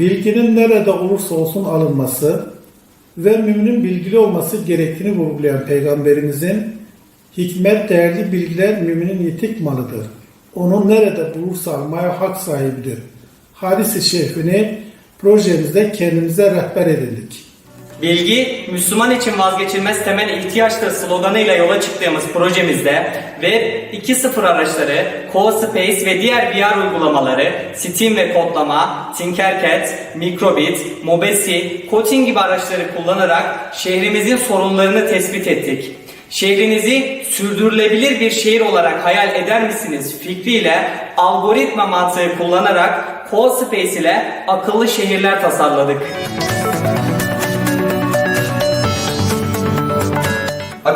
bilginin nerede olursa olsun alınması ve müminin bilgili olması gerektiğini vurgulayan Peygamberimizin hikmet değerli bilgiler müminin yetik malıdır. Onu nerede bulursa almaya hak sahibidir. Hadis-i şerifini projemizde kendimize rehber edindik. Bilgi, Müslüman için vazgeçilmez temel ihtiyaçtır sloganıyla yola çıktığımız projemizde Web 2.0 araçları, CoSpace ve diğer VR uygulamaları, Steam ve kodlama, Tinkercad, Microbit, Mobesi, Kotlin gibi araçları kullanarak şehrimizin sorunlarını tespit ettik. Şehrinizi sürdürülebilir bir şehir olarak hayal eder misiniz fikriyle algoritma mantığı kullanarak CoSpace ile akıllı şehirler tasarladık.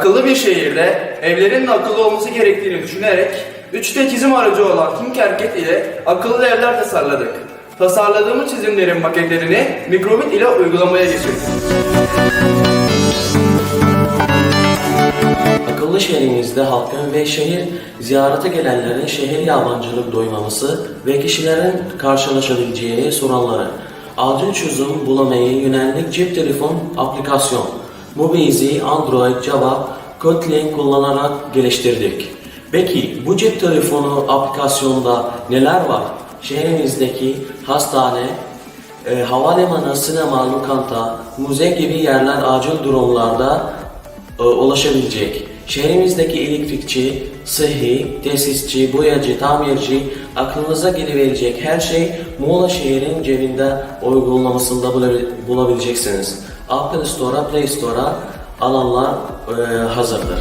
Akıllı bir şehirde evlerin akıllı olması gerektiğini düşünerek 3D çizim aracı olan Tinkercad ile akıllı evler tasarladık. Tasarladığımız çizimlerin maketlerini mikrobit ile uygulamaya geçirdik. Akıllı şehrimizde halkın ve şehir ziyarete gelenlerin şehir yabancılık duymaması ve kişilerin karşılaşabileceği sorunları acil çözüm bulamaya yönelik cep telefon aplikasyon Mobizi, Android, Java, Kotlin kullanarak geliştirdik. Peki bu cep telefonu aplikasyonda neler var? Şehrimizdeki hastane, e, havalimanı, sinema, lokanta, müze gibi yerler acil durumlarda e, ulaşabilecek. Şehrimizdeki elektrikçi, sıhhi, tesisçi, boyacı, tamirci, aklınıza gelebilecek her şey Muğla şehrin cebinde uygulamasında bulabil- bulabileceksiniz. Apple Store'a, Play Store'a alanlar e, hazırdır.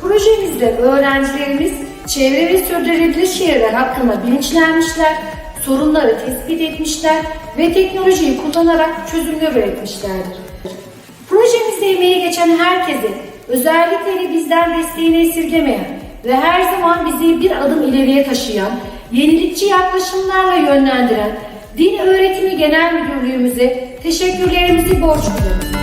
Projemizde öğrencilerimiz çevre ve sürdürülebilir şehirler hakkında bilinçlenmişler, sorunları tespit etmişler ve teknolojiyi kullanarak çözümler üretmişlerdir. Projemizde emeği geçen herkese, özellikle de bizden desteğini esirgemeyen ve her zaman bizi bir adım ileriye taşıyan, yenilikçi yaklaşımlarla yönlendiren Din Öğretimi Genel Müdürlüğümüze teşekkürlerimizi borç duyuyoruz.